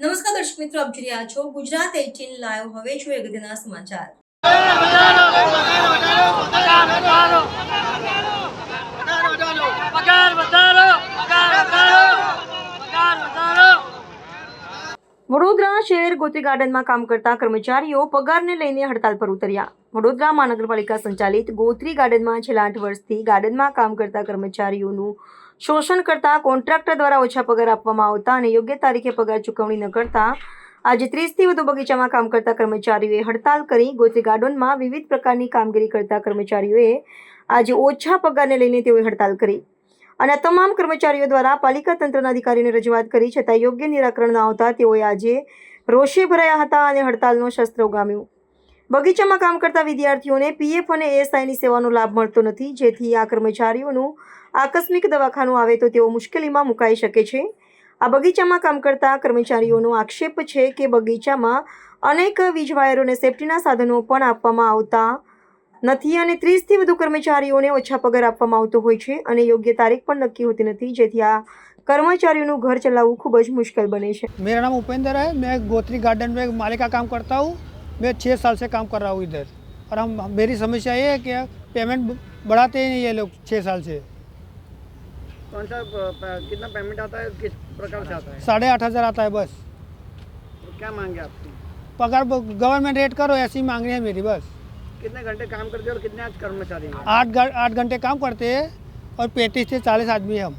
દર્શક મિત્રો, આપ જોઈ રહ્યા છો ગુજરાત એટીન લાઈવ હવે જોઈએ અગત્યના સમાચાર. વડોદરા શહેર ગોત્રી ગાર્ડનમાં કામ કરતા કર્મચારીઓ પગારને લઈને હડતાલ પર ઉતર્યા. વડોદરા મહાનગરપાલિકા સંચાલિત ગોત્રી ગાર્ડનમાં છેલ્લા આઠ વર્ષથી ગાર્ડનમાં કામ કરતા કર્મચારીઓનું શોષણ કરતા કોન્ટ્રાક્ટર દ્વારા ઓછા પગાર આપવામાં આવતા અને યોગ્ય તારીખે પગાર ચૂકવણી ન કરતા આજે ત્રીસથી વધુ બગીચામાં કામ કરતા કર્મચારીઓએ હડતાલ કરી ગોત્રી ગાર્ડનમાં વિવિધ પ્રકારની કામગીરી કરતા કર્મચારીઓએ આજે ઓછા પગારને લઈને તેઓએ હડતાલ કરી. અને તમામ કર્મચારીઓ દ્વારા પાલિકા તંત્રના અધિકારીઓને રજૂઆત કરી, છતાં યોગ્ય નિરાકરણ ન આવતા તેઓએ આજે રોષે ભરાયા હતા અને હડતાલનો શસ્ત્ર ઉગામ્યું. બગીચામાં કામ કરતા વિદ્યાર્થીઓને પીએફ અને એએસઆઈની સેવાનો લાભ મળતો નથી. જેથી આ કર્મચારીઓનું આકસ્મિક દવાખાનું આવે તો તેઓ મુશ્કેલીમાં મુકાઈ શકે છે. આ બગીચામાં કામ કરતા કર્મચારીઓનો આક્ષેપ છે કે બગીચામાં અનેક વીજ વાયરોને સેફટીના સાધનો પણ આપવામાં આવતા નથી અને ત્રીસથી વધુ કર્મચારીઓને ઓછા પગાર આપવામાં આવતો હોય છે અને યોગ્ય તારીખ પણ નક્કી હોતી નથી. જેથી આ કર્મચારીઓનું ઘર ચલાવવું ખૂબ જ મુશ્કેલ બને છે. મેરા નામ ઉપેન્દ્ર મેં ગોત્રી ગાર્ડન મેં માલિકા કામ કરતા હું. मैं छः साल से काम कर रहा हूँ इधर। और हम मेरी समस्या ये है कि पेमेंट बढ़ाते ही नहीं ये लोग छः साल से। कौन सा कितना पेमेंट आता है किस प्रकार से आता है? साढ़े आठ हज़ार आता है बस। तो क्या मांगे आपकी? पगार गवर्नमेंट रेट करो ऐसी मांगनी है मेरी बस। कितने घंटे काम करते हो और कितने आज कर्मचारी आठ आठ घंटे काम करते हैं और पैंतीस से चालीस आदमी हैं हम।